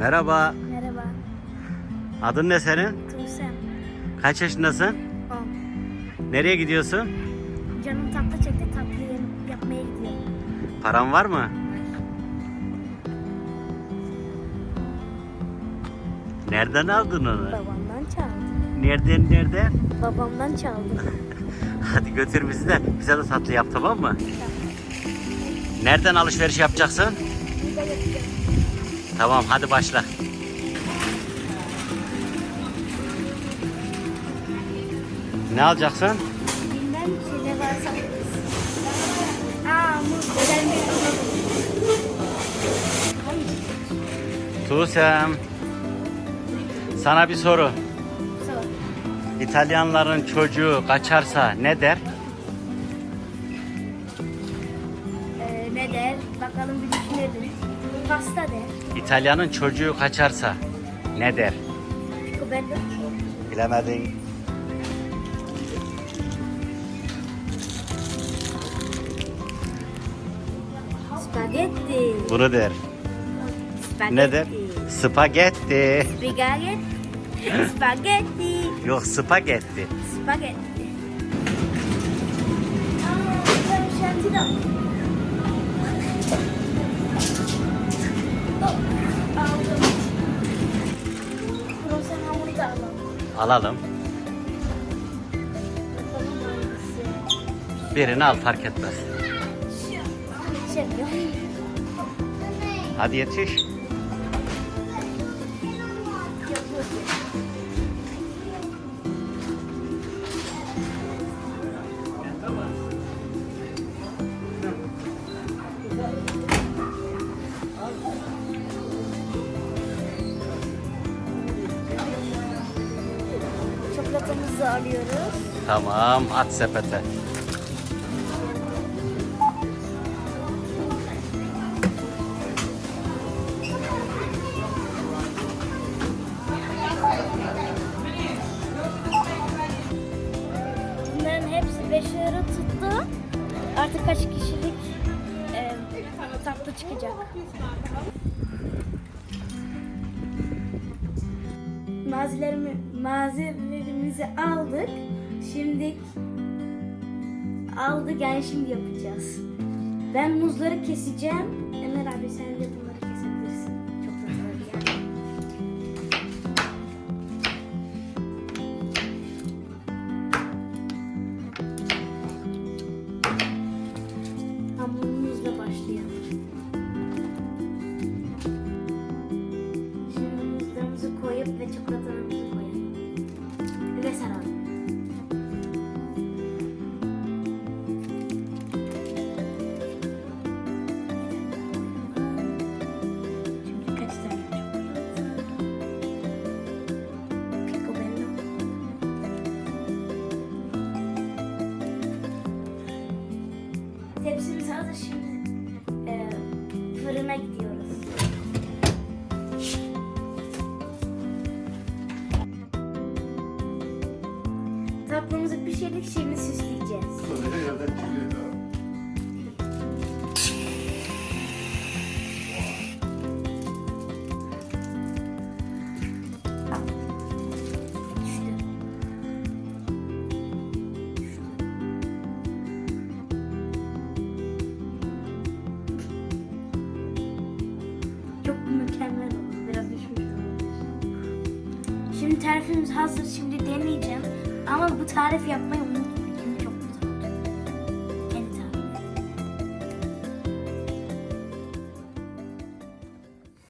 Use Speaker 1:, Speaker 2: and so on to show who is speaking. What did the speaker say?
Speaker 1: Merhaba.
Speaker 2: Merhaba.
Speaker 1: Adın ne senin?
Speaker 2: Tuğsem.
Speaker 1: Kaç yaşındasın?
Speaker 2: 10.
Speaker 1: Nereye gidiyorsun?
Speaker 2: Canım tatlı çekti. Tatlı yapmaya gidiyorum.
Speaker 1: Paran var mı? Nereden aldın onu?
Speaker 2: Babamdan çaldı.
Speaker 1: Nereden nereden?
Speaker 2: Babamdan çaldı.
Speaker 1: Hadi götür bizi de bize de tatlı yap tamam mı? Nereden alışveriş yapacaksın?
Speaker 2: Burada yapacağım.
Speaker 1: Tamam hadi başla. Ne alacaksın?
Speaker 2: Bilmem ki ne varsa. Aa muz. Neden
Speaker 1: Tuğsem. Sana bir soru.
Speaker 2: Sor.
Speaker 1: İtalyanların çocuğu kaçarsa ne der?
Speaker 2: Pasta der.
Speaker 1: İtalyanın çocuğu kaçarsa ne der?
Speaker 2: Kubello.
Speaker 1: Bilemedin.
Speaker 2: Spagetti.
Speaker 1: Bunu der.
Speaker 2: Spagetti.
Speaker 1: Ne der? Spagetti.
Speaker 2: Spaghetti. Spaghetti.
Speaker 1: Yok spagetti.
Speaker 2: Spagetti. Aa, ben şanti da alalım.
Speaker 1: Alalım.
Speaker 2: Bakalım hangisi.
Speaker 1: Birini al fark etmez.
Speaker 2: Geçemiyor.
Speaker 1: Hadi yetiş.
Speaker 2: Çikolatamızı alıyoruz.
Speaker 1: Tamam at sepete.
Speaker 2: Bunların hepsi 5 euro tuttu. Artık kaç kişilik e, tatlı çıkacak. Malzemelerimi, malzemelerimizi aldık. Şimdi aldık yani şimdi yapacağız. Ben muzları keseceğim. Ömer abi sen de bunları kesebilirsin. Çok zor yani. Hamurumuzla başlayalım. Şimdi muzlarımızı koyup ve çikolatalarımızı Tepsimiz hazır şimdi e, fırına gidiyoruz. Tatlımızı pişirdik şimdi süsleyeceğiz. Mükemmel oldu. Biraz düşmüş. Şimdi tarifimiz hazır. Şimdi deneyeceğim. Ama bu tarif yapmayı